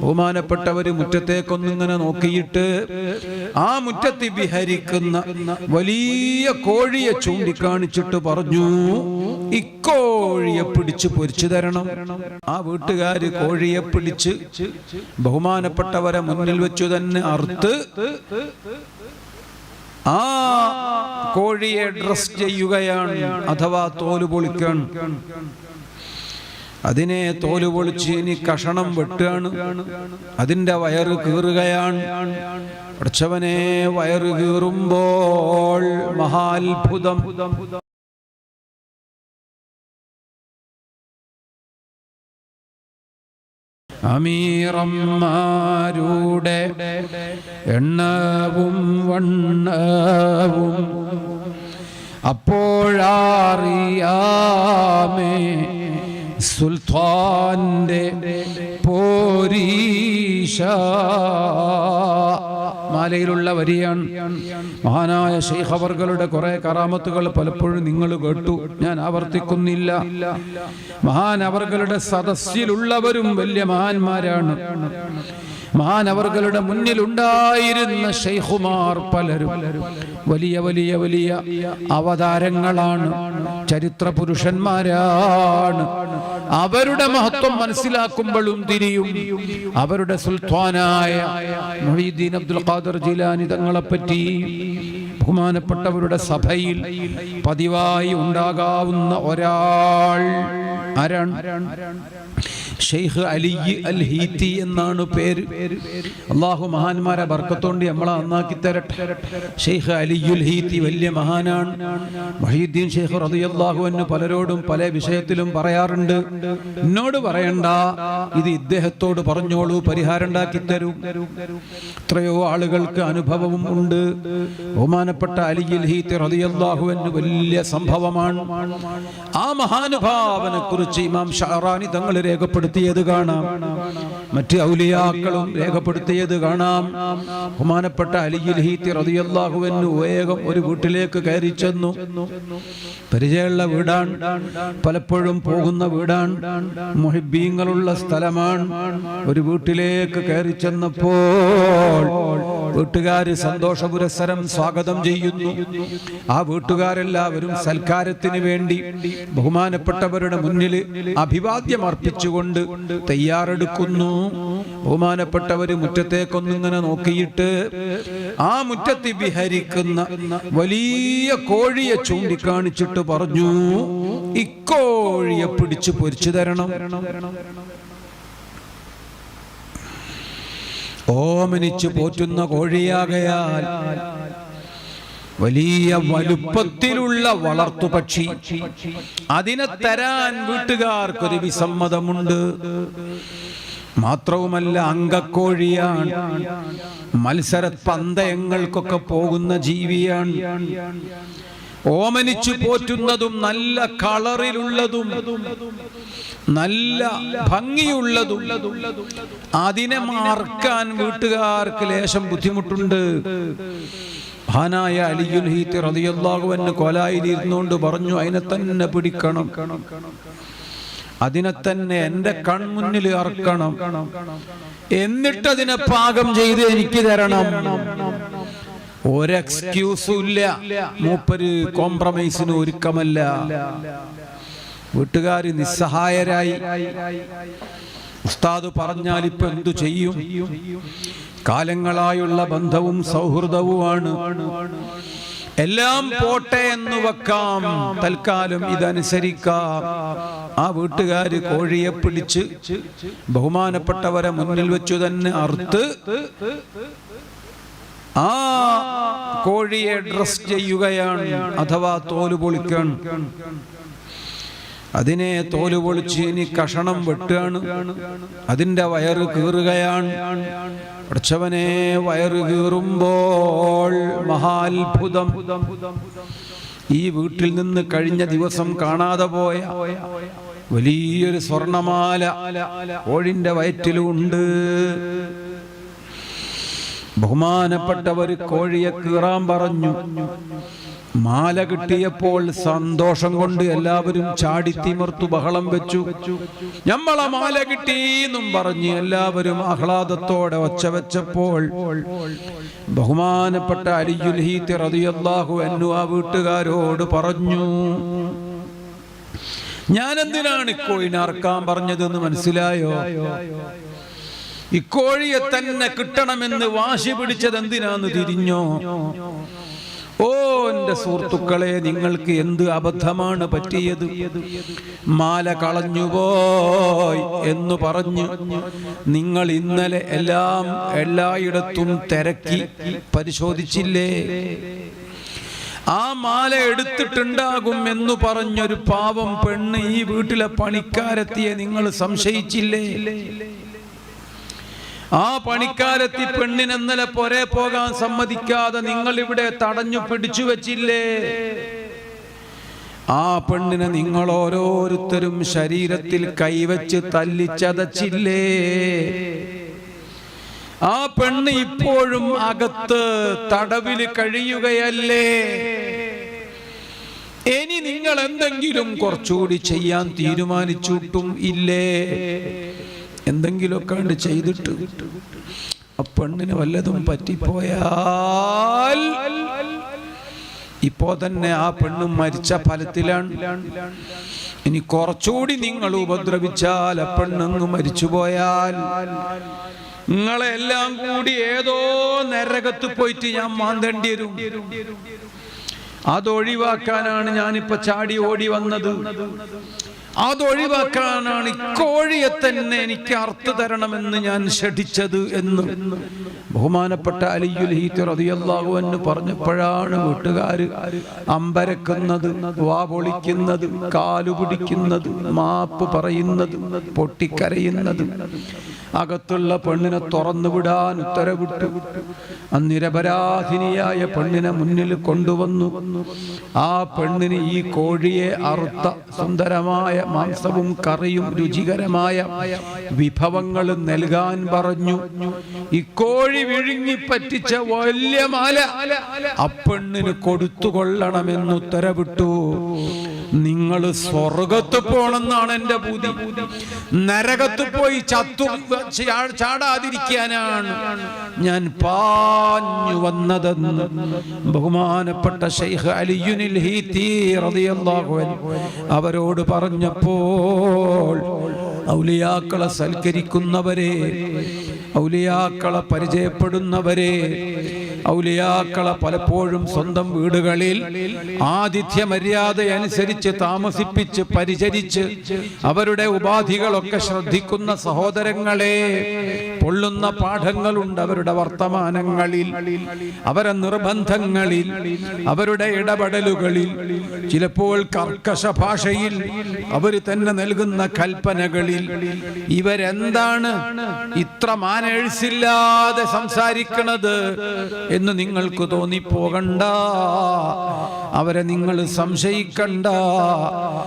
ബഹുമാനപ്പെട്ടവര് മുറ്റത്തേക്കൊന്നിങ്ങനെ നോക്കിയിട്ട് ആ മുറ്റത്ത് വിഹരിക്കുന്ന വലിയ കോഴിയെ ചൂണ്ടിക്കാണിച്ചിട്ട് പറഞ്ഞു ഇക്കോഴിയെ പിടിച്ച് പൊരിച്ചു തരണം. ആ വീട്ടുകാര് കോഴിയെ പിടിച്ച് ബഹുമാനപ്പെട്ടവരെ മുന്നിൽ വെച്ചു തന്നെ അറുത്ത് ആ കോഴിയെ ഡ്രസ് ചെയ്യുകയാണ് അഥവാ തോൽ പൊളിക്കാൻ. അതിനെ തോൽ പൊളിച്ച് ഇനി കഷണം വെട്ടുകയാണ്. അതിന്റെ വയറ് കീറുകയാണ്. പഠിച്ചവനെ വയറ് കീറുമ്പോൾ മഹാത്ഭുതം. അമീറന്മാരുടെ എണ്ണവും വണ്ണവും അപ്പോഴറിയാമേ സുൽത്താന്റെ പോരീഷ മാലയിലുള്ള വരിയാണ്. മഹാനായ ഷെയ്ഖ് അവർകളുടെ കുറെ കറാമത്തുകൾ പലപ്പോഴും നിങ്ങൾ കേട്ടു. ഞാൻ ആവർത്തിക്കുന്നില്ല. മഹാൻ അവർകളുടെ സദസ്സിലുള്ളവരും വലിയ മഹാന്മാരാണ്. മഹാനവർകളുടെ മുന്നിൽ ഉണ്ടായിരുന്ന ഷെയ്ഖുമാർ പലരും. വലിയ വലിയ വലിയ അവതാരങ്ങളാണ്. ചരിത്ര പുരുഷന്മാരാണ്. അവരുടെ മഹത്വം മനസ്സിലാക്കുമ്പോഴും തിരിയും. അവരുടെ സുൽത്താനായ മൊഹീദ്ദീൻ അബ്ദുൽ ഖാദർ ജിലാനി തങ്ങളെപ്പറ്റി ബഹുമാനപ്പെട്ടവരുടെ സഭയിൽ പതിവായി ഉണ്ടാകാവുന്ന ഒരാൾ ആരാണ്? ഷെയ്ഖ് അലി അൽ ഹീത്തി എന്നാണ് പേര്. അള്ളാഹു മഹാന്മാരെ ബർക്കത്തോണ്ട് നമ്മളെ നന്നാക്കി തരട്ടെ. ഷെയ്ഖ് അലിയുൽ ഹീത്തി വലിയ മഹാനാണ്. മഹീദ്ദീൻ ഷെയ്ഖ് റളിയല്ലാഹു എന്ന് പലരോടും പല വിഷയത്തിലും പറയാറുണ്ട്. എന്നോട് പറയണ്ട ഇത് ഇദ്ദേഹത്തോട് പറഞ്ഞോളൂ പരിഹാരം ഉണ്ടാക്കി തരൂ. എത്രയോ ആളുകൾക്ക് അനുഭവവും ഉണ്ട്. ബഹുമാനപ്പെട്ട അലിയുൽ ഹീത്തി റളിയല്ലാഹു എന്ന് വലിയ സംഭവമാണ്. ആ മഹാനുഭാവനെ കുറിച്ച് ഇമാം ഷഹറാനി തങ്ങൾ രേഖപ്പെടുത്തി രേഖപ്പെടുത്തിയത് കാണാം. മറ്റ് ഔലിയാക്കളും രേഖപ്പെടുത്തിയത് കാണാം. ബഹുമാനപ്പെട്ട അലിയിൽ ഹീത്തി റതിയല്ലാഹുവിന് വേഗം ഒരു വീട്ടിലേക്ക് കയറി ചെന്നു. പരിചയമുള്ള വീടാണ്. പലപ്പോഴും പോകുന്ന വീടാണ്. മുഹിബീങ്ങളുള്ള സ്ഥലമാണ്. ഒരു വീട്ടിലേക്ക് കയറി ചെന്നപ്പോൾ വീട്ടുകാര് സന്തോഷ പുരസ്സരം സ്വാഗതം ചെയ്യുന്നു. ആ വീട്ടുകാരെല്ലാവരും സൽക്കാരത്തിന് വേണ്ടി ബഹുമാനപ്പെട്ടവരുടെ മുന്നിൽ അഭിവാദ്യം അർപ്പിച്ചുകൊണ്ട് തയ്യാറെടുക്കുന്നു. ബഹുമാനപ്പെട്ടവര് മുറ്റത്തേക്കൊന്നിങ്ങനെ നോക്കിയിട്ട് ആ മുറ്റത്ത് വിഹരിക്കുന്ന വലിയ കോഴിയെ ചൂണ്ടിക്കാണിച്ചിട്ട് പറഞ്ഞു ഇക്കോഴിയെ പിടിച്ചു പൊരിച്ചു തരണം. ഓമനിച്ചു പോറ്റുന്ന കോഴിയാകയാൽ വലിയ വലുപ്പത്തിലുള്ള വളർത്തുപക്ഷി അതിനെ തരാൻ വീട്ടുകാർക്കൊരു വിസമ്മതമുണ്ട്. മാത്രവുമല്ല അങ്കക്കോഴിയാണ് മത്സര പന്തയങ്ങൾക്കൊക്കെ പോകുന്ന ജീവിയാണ്. ഓമനിച്ചു പോറ്റുന്നതും നല്ല കളറിലുള്ളതും നല്ല ഭംഗിയുള്ളതും അതിനെ മാർക്കാൻ വീട്ടുകാർക്ക് ലേശം ബുദ്ധിമുട്ടുണ്ട്. മഹാനായ അലിയുൽ ഹീത്ത് റളിയല്ലാഹുവിന് കൊലായിൽ ഇരുന്നുകൊണ്ട് പറഞ്ഞു അതിനെ തന്നെ പിടിക്കണം. അതിനെ തന്നെ എന്റെ കൺമുന്നിൽ അറക്കണം എന്നിട്ടതിനെ പാകം ചെയ്ത് എനിക്ക് തരണം. ഒരു എക്സ്ക്യൂസും ഇല്ല. മൂപ്പര് കോംപ്രമൈസിന് ഒരുക്കമല്ല. വീട്ടുകാർ നിസ്സഹായരായി. ഉസ്താദ് പറഞ്ഞാൽ ഇപ്പൊ എന്തു ചെയ്യും? കാലങ്ങളായുള്ള ബന്ധവും സൗഹൃദവുമാണ്. എല്ലാം പോട്ടെ എന്ന് വെക്കാം. തൽക്കാലം ഇതനുസരിക്കാം. ആ വീട്ടുകാര് കോഴിയെ പിടിച്ച് ബഹുമാനപ്പെട്ടവരെ മുന്നിൽ വെച്ചു തന്നെ അറുത്ത് ആ കോഴിയെ ഡ്രസ് ചെയ്യുകയാണ് അഥവാ തോൽ പൊളിക്കാണ് അതിനെ തോൽ പൊളിച്ച് ഇനി കഷണം വെട്ടുകയാണ് അതിന്റെ വയറ് കീറുകയാണ്. പഠിച്ചവനെ വയറ് കീറുമ്പോൾ മഹാത്ഭുതം. ഈ വീട്ടിൽ നിന്ന് കഴിഞ്ഞ ദിവസം കാണാതെ പോയ വലിയൊരു സ്വർണമാല ഓഴിന്റെ വയറ്റിലുണ്ട്. ബഹുമാനപ്പെട്ടവർ കോഴിയെ കീറാൻ പറഞ്ഞു. മാല കിട്ടിയപ്പോൾ സന്തോഷം കൊണ്ട് എല്ലാവരും ചാടിത്തിമർത്തു ബഹളം വെച്ചു. ഞമ്മളെ മാല കിട്ടിയെന്നും പറഞ്ഞ് എല്ലാവരും ആഹ്ലാദത്തോടെ ഒച്ച വെച്ചപ്പോൾ ബഹുമാനപ്പെട്ട അലിയുൽ ഹീത്ത് റളിയല്ലാഹു അൻഹു ആ വീട്ടുകാരോട് പറഞ്ഞു ഞാനെന്തിനാണ് ഇക്കോഴിനെ അറക്കാൻ പറഞ്ഞതെന്ന് മനസ്സിലായോ? ഇക്കോഴിയെ തന്നെ കിട്ടണമെന്ന് വാശി പിടിച്ചത് എന്തിനാന്ന് തിരിഞ്ഞോ? ഓ എന്റെ സുഹൃത്തുക്കളെ നിങ്ങൾക്ക് എന്ത് അബദ്ധമാണ് പറ്റിയത്? മാല കളഞ്ഞുപോയി എന്ന് പറഞ്ഞു നിങ്ങൾ ഇന്നലെ എല്ലാം എല്ലായിടത്തും തിരക്കി പരിശോധിച്ചില്ലേ? ആ മാല എടുത്തിട്ടുണ്ടാകും എന്ന് പറഞ്ഞൊരു പാവം പെണ്ണ് ഈ വീട്ടിലെ പണിക്കാരെത്തിയെ നിങ്ങൾ സംശയിച്ചില്ലേ? ആ പണിക്കാരെത്തി പെണ്ണിന് ഇന്നലെ പൊരെ പോകാൻ സമ്മതിക്കാതെ നിങ്ങൾ ഇവിടെ തടഞ്ഞു പിടിച്ചു വെച്ചില്ലേ? ആ പെണ്ണിനെ നിങ്ങൾ ഓരോരുത്തരും ശരീരത്തിൽ കൈവച്ച് തല്ലിച്ചതച്ചില്ലേ? ആ പെണ്ണ് ഇപ്പോഴും അകത്ത് തടവിൽ കഴിയുകയല്ലേ? ഇനി നിങ്ങൾ എന്തെങ്കിലും കുറച്ചുകൂടി ചെയ്യാൻ തീരുമാനിച്ചിട്ടും ഇല്ലേ? എന്തെങ്കിലുമൊക്കെ ഉണ്ട് ചെയ്തിട്ട് ആ പെണ്ണിന് വല്ലതും പറ്റിപ്പോയാൽ ഇപ്പോ തന്നെ ആ പെണ്ണ് മരിച്ച ഫലത്തിലാണ്. ഇനി കുറച്ചുകൂടി നിങ്ങൾ ഉപദ്രവിച്ചാൽ ആ പെണ്ണങ്ങ് മരിച്ചുപോയാൽ നിങ്ങളെല്ലാം കൂടി ഏതോ നരകത്ത് പോയിട്ട് ഞാൻ മാന്തേണ്ടി വരും. അതൊഴിവാക്കാനാണ് ഞാനിപ്പോ ചാടി ഓടി വന്നത്. അതൊഴിവാക്കാനാണ് ഇക്കോഴിയെ തന്നെ എനിക്ക് അർത്ഥ തരണമെന്ന് ഞാൻ ഷഠിച്ചത് എന്ന്. ബഹുമാനപ്പെട്ട അലിയുൽ ഹീത്ത് എന്ന് പറഞ്ഞപ്പോഴാണ് വീട്ടുകാര് അമ്പരക്കുന്നത് വാ പൊളിക്കുന്നത് കാലു പിടിക്കുന്നത് മാപ്പ് പറയുന്നത് പൊട്ടിക്കരയുന്നത്. അകത്തുള്ള പെണ്ണിനെ തുറന്നുവിടാൻ ഉത്തരവിട്ടു. അന്നിരപരാധിനിയായ പെണ്ണിനെ മുന്നിൽ കൊണ്ടുവന്നു. ആ പെണ്ണിന് ഈ കോഴിയെ അറുത്ത സുന്ദരമായ മാംസവും കറിയും രുചികരമായ വിഭവങ്ങൾ നൽകാൻ പറഞ്ഞു. ഇക്കോഴി വിഴുങ്ങി പറ്റിച്ച വലിയ മാല അപ്പെണ്ണിന് പെണ്ണിന് കൊടുത്തുകൊള്ളണമെന്ന് ഉത്തരവിട്ടു നിങ്ങൾ സ്വർഗത്ത് പോണെന്നാണ് എന്റെ ബുദ്ധി നരകത്ത് പോയി ചത്തു ചാടാതിരിക്കാനാണ് ഞാൻ പാഞ്ഞു വന്നതെന്ന് ബഹുമാനപ്പെട്ട ഷെയ്ഖ് അലിയുനിൽ അവരോട് പറഞ്ഞപ്പോൾ ഔലിയാക്കളെ സൽക്കരിക്കുന്നവരെ ഔലിയാക്കളെ പരിചയപ്പെടുന്നവരെ ഔലിയാക്കളെ പലപ്പോഴും സ്വന്തം വീടുകളിൽ ആതിഥ്യ മര്യാദ അനുസരിച്ച് താമസിപ്പിച്ച് പരിചരിച്ച് അവരുടെ ഉപാധികളൊക്കെ ശ്രദ്ധിക്കുന്ന സഹോദരങ്ങളെ പൊള്ളുന്ന പാഠങ്ങളുണ്ട് അവരുടെ വർത്തമാനങ്ങളിൽ അവരെ നിർബന്ധങ്ങളിൽ അവരുടെ ഇടപെടലുകളിൽ. ചിലപ്പോൾ കർക്കശ ഭാഷയിൽ അവർ തന്നെ നൽകുന്ന കൽപ്പനകളിൽ ഇവരെന്താണ് ഇത്ര മാനേഴ്സില്ലാതെ സംസാരിക്കണത് എന്ന് നിങ്ങൾക്ക് തോന്നിപ്പോകണ്ട. അവരെ നിങ്ങൾ സംശയിക്കണ്ട.